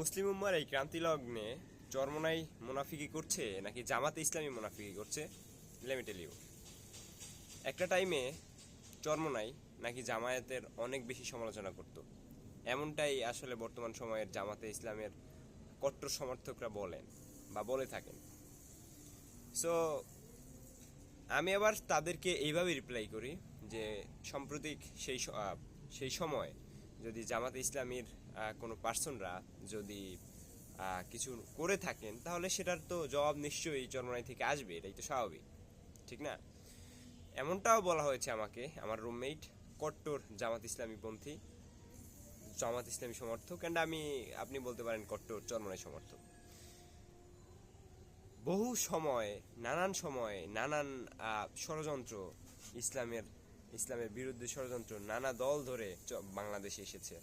মুসলিম উম্মার এই ক্রান্তি লগ্নে চরমনাই মুনাফিকি করছে নাকি জামাতে ইসলামী মুনাফিকি করছে? লেমি টেল ইউ একটা টাইমে চরমনাই নাকি জামায়াতের অনেক বেশি সমালোচনা করত। এমনটাই আসলে বর্তমান সময়ের জামাতে ইসলামের কট্টর সমর্থকরা বলেন বা বলে থাকেন। সো আমি আবার তাদেরকে এইভাবে রিপ্লাই করি যে, সাম্প্রতিক সেই সেই সময় যদি জামাতে ইসলামীর কোনো পার্সনরা যদি কিছু করে থাকেন, তাহলে সেটার তো জবাব নিশ্চয়ই চরমনাই থেকে আসবে, এটাই তো স্বাভাবিক, ঠিক না? এমনটাও বলা হয়েছে আমাকে, আমার রুমমেট কট্টর জামাত ইসলামী পন্থী, জামাত ইসলামী সমর্থক অ্যান্ড আমি, আপনি বলতে পারেন কট্টর, চরমনাই সমর্থক। বহু সময়, নানান সময়, নানান ষড়যন্ত্র ইসলামের ইসলামের বিরুদ্ধে ষড়যন্ত্র নানা দল ধরে বাংলাদেশে এসেছে।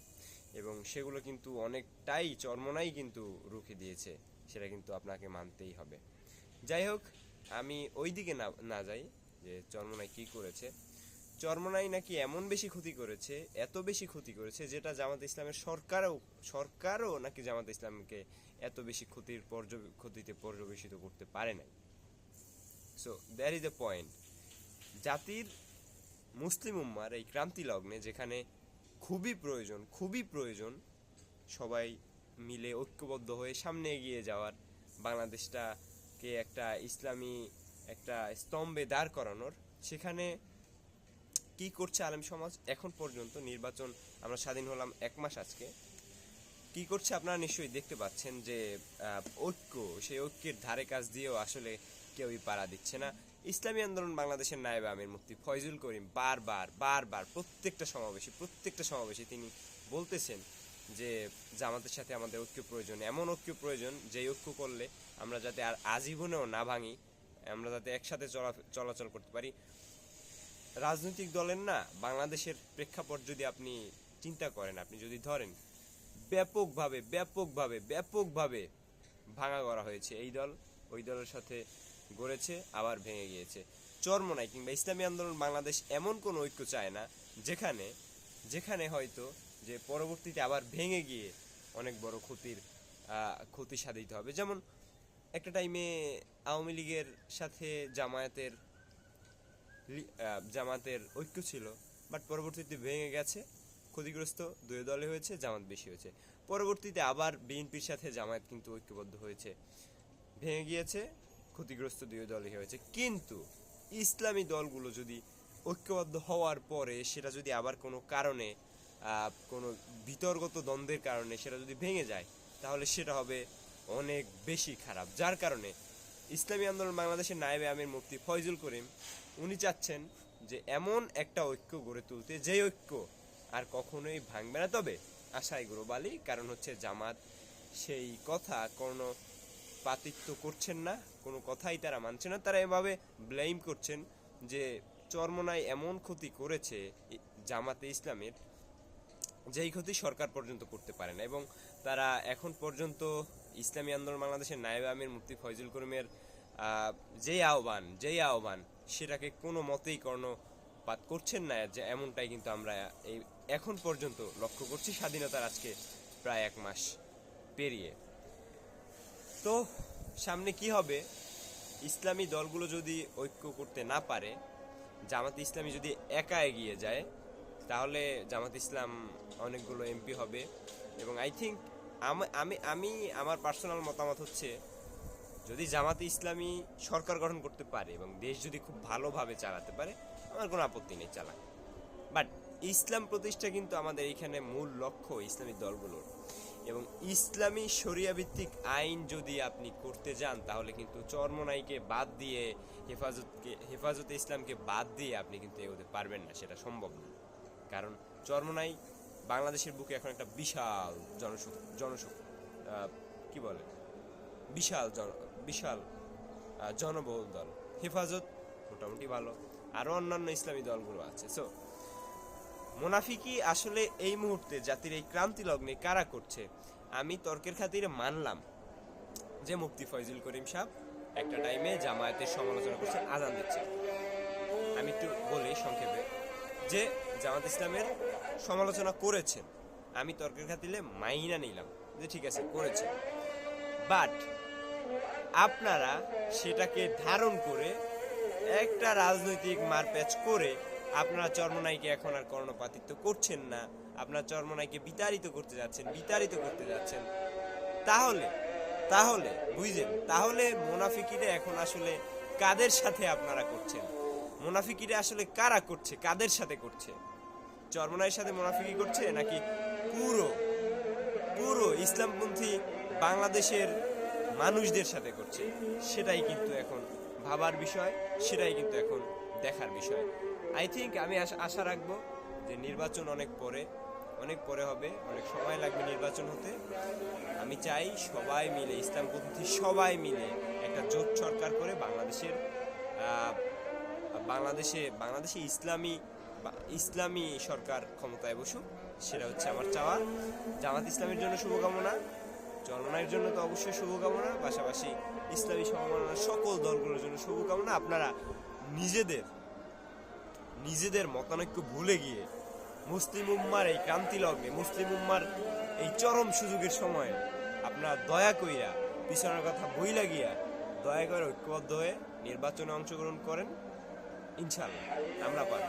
এবং সেগুলো কিন্তু অনেকটাই চরমনাই কিন্তু রুখে দিয়েছে, সেটা কিন্তু আপনাকে মানতেই হবে। যাই হোক, আমি ওই দিকে না না যাই, যে চরমনাই কি করেছে। চরমনাই নাকি এমন বেশি ক্ষতি করেছে, এত বেশি ক্ষতি করেছে, যেটা জামাত ইসলামের সরকারও সরকারও নাকি জামাত ইসলামকে এত বেশি ক্ষতির পর্য, ক্ষতিতে পর্যবেসিত করতে পারে নাই। So there is a point জাতির মুসলিম উম্মার এই ক্রান্তি লগ্নে যেখানে খুবই প্রয়োজন খুবই প্রয়োজন সবাই মিলে ঐক্যবদ্ধ হয়ে সামনে এগিয়ে যাওয়ার বাংলাদেশটাকে একটা ইসলামী একটা স্তম্ভে দাঁড় করানোর, সেখানে কি করছে আলেম সমাজ? এখন পর্যন্ত নির্বাচন, আমরা স্বাধীন হলাম এক মাস আজকে। কি করছে আপনারা নিশ্চয়ই দেখতে পাচ্ছেন যে ঐক্য, সেই ঐক্যের ধারে কাজ দিয়েও আসলে কেউই পাড়া দিচ্ছে না। ইসলামী আন্দোলন বাংলাদেশের নায়েব আমির মুফতি ফয়জুল করিম বারবার বারবার প্রত্যেকটা সমাবেশে প্রত্যেকটা সমাবেশে তিনি বলতেছেন যে, জামাতের সাথে আমাদের ঐক্য প্রয়োজন, এমন ঐক্য প্রয়োজন যে ঐক্য করলে আমরা যাতে আর আজীবনেও না ভাঙি, আমরা যাতে একসাথে চলা, চলাচল করতে পারি। রাজনৈতিক দলের না, বাংলাদেশের প্রেক্ষাপট যদি আপনি চিন্তা করেন, আপনি যদি ধরেন ব্যাপকভাবে ব্যাপকভাবে ব্যাপকভাবে ভাঙা করা হয়েছে। এই দল ওই দলের সাথে গড়েছে, আবার ভেঙে গিয়েছে। চরমনাই কিংবা ইসলামী আন্দোলন বাংলাদেশ এমন কোনো ঐক্য চায় না, যেখানে যেখানে হয়তো যে পরবর্তীতে আবার ভেঙে গিয়ে অনেক বড় ক্ষতির ক্ষতি সাধিত হবে। যেমন একটা টাইমে আওয়ামী লীগের সাথে জামায়াতের জামাতের ঐক্য ছিল বাট পরবর্তীতে ভেঙে গেছে। ক্ষতিগ্রস্ত দুই দলে হয়েছে, জামাত বেশি হয়েছে। পরবর্তীতে আবার বিএনপির সাথে জামায়াত কিন্তু ঐক্যবদ্ধ হয়েছে। ভেঙে গিয়েছে, ক্ষতিগ্রস্ত দুই দলই হয়েছে। কিন্তু ইসলামী দলগুলো যদি ঐক্যবদ্ধ হওয়ার পরে সেটা যদি আবার কোনো কারণে কোনো বিতর্গত দ্বন্দ্বের কারণে সেটা যদি ভেঙে যায়, তাহলে সেটা হবে অনেক বেশি খারাপ। যার কারণে ইসলামী আন্দোলন বাংলাদেশের নায়েবে আমির মুফতি ফয়জুল করিম, উনি চাচ্ছেন যে এমন একটা ঐক্য গড়ে তুলতে যে ঐক্য আর কখনোই ভাঙবে না। তবে আশাই গ্রোবালি, কারণ হচ্ছে জামাত সেই কথা, কোনো পাতিত্ব করছেন না, কোনো কথাই তারা মানছে না। তারা এভাবে ব্লেম করছেন যে চরমনায় এমন ক্ষতি করেছে জামাতে ইসলামের, যেই ক্ষতি সরকার পর্যন্ত করতে পারে না। এবং তারা এখন পর্যন্ত ইসলামী আন্দোলন বাংলাদেশের নায়েব আমির মুফতি ফয়জুল করিমের যেই আহ্বান যেই আহ্বান, সেটাকে কোনো মতেই কর্ণপাত করছেন না, যে এমনটাই কিন্তু আমরা এই এখন পর্যন্ত লক্ষ্য করছি স্বাধীনতার আজকে প্রায় এক মাস পেরিয়ে। তো সামনে কি হবে? ইসলামী দলগুলো যদি ঐক্য করতে না পারে, জামাত ইসলামী যদি একা এগিয়ে যায়, তাহলে জামাত ইসলাম অনেকগুলো এমপি হবে। এবং আই থিঙ্ক আমি আমি আমার পার্সোনাল মতামত হচ্ছে, যদি জামাতে ইসলামী সরকার গঠন করতে পারে এবং দেশ যদি খুব ভালোভাবে চালাতে পারে আমার কোনো আপত্তি নেই চালাক। বাট ইসলাম প্রতিষ্ঠা কিন্তু আমাদের এখানে মূল লক্ষ্য ইসলামী দলগুলোর। এবং ইসলামী ভিত্তিক আইন যদি আপনি করতে যান তাহলে কিন্তু চর্মনাইকে বাদ দিয়ে হেফাজতকে হেফাজতে ইসলামকে বাদ দিয়ে আপনি কিন্তু এগোতে পারবেন না সেটা সম্ভব না। কারণ চর্মনাই বাংলাদেশের বুকে এখন একটা বিশাল জনসং আহ, কি বলে? বিশাল জন বিশাল জনবহুল দল। হেফাজত মোটামুটি ভালো। আরও অন্যান্য ইসলামী দলগুলো আছে। সো মোনাফিকি আসলে এই মুহূর্তে জাতির এই ক্রান্তি লগ্নে কারা করছে, আমি তর্কের খাতিরে মানলাম যে মুফতি ফয়জুল করিম সাহ একটা টাইমে জামায়াতের সমালোচনা করছেন আজান দিচ্ছে। আমি একটু বলি সংক্ষেপে যে জামাত ইসলামের সমালোচনা করেছেন আমি তর্কের খাতিরে মাইনা নিলাম যে ঠিক আছে, করেছে। বাট আপনারা সেটাকে ধারণ করে একটা রাজনৈতিক মারপ্যাচ করে আপনারা চর্মনাইকে এখন আর কর্ণপাতিত্ব করছেন না। আপনার চর্মনাইকে বিতাড়িত করতে যাচ্ছেন, বিতাড়িত করতে যাচ্ছেন। তাহলে তাহলে, বুঝলেন? তাহলে মোনাফিকিরে এখন আসলে কাদের সাথে আপনারা করছেন? মোনাফিকিরে আসলে কারা করছে? কাদের সাথে করছে? চর্মনাইয়ের সাথে মোনাফিকি করছে নাকি পুরো পুরো ইসলামপন্থী বাংলাদেশের মানুষদের সাথে করছে? সেটাই কিন্তু এখন ভাবার বিষয়। সেটাই কিন্তু এখন দেখার বিষয়। আই থিঙ্ক আমি আশা- রাখব যে নির্বাচন অনেক পরে অনেক পরে হবে, অনেক সময় লাগবে নির্বাচন হতে। আমি চাই সবাই মিলে ইসলামপন্থী সবাই মিলে একটা জোট সরকার করে বাংলাদেশের বাংলাদেশে বাংলাদেশে ইসলামী ইসলামী সরকার ক্ষমতায় বসুক, সেটা হচ্ছে আমার চাওয়া। জামাত ইসলামের জন্য শুভকামনা চলনার জন্য তো অবশ্যই শুভকামনা, পাশাপাশি ইসলামী সমমানার সকল দলগুলোর জন্য শুভকামনা। আপনারা নিজেদের নিজেদের মতানৈক্য ভুলে গিয়ে মুসলিম উম্মার এই ক্রান্তি লগ্নে মুসলিম উম্মার এই চরম সুযোগের সময় আপনারা দয়া কইরা, পিছনের কথা বইলা গিয়া দয়া করে ঐক্যবদ্ধ হয়ে নির্বাচনে অংশগ্রহণ করেন। ইনশাল্লাহ আমরা পারব।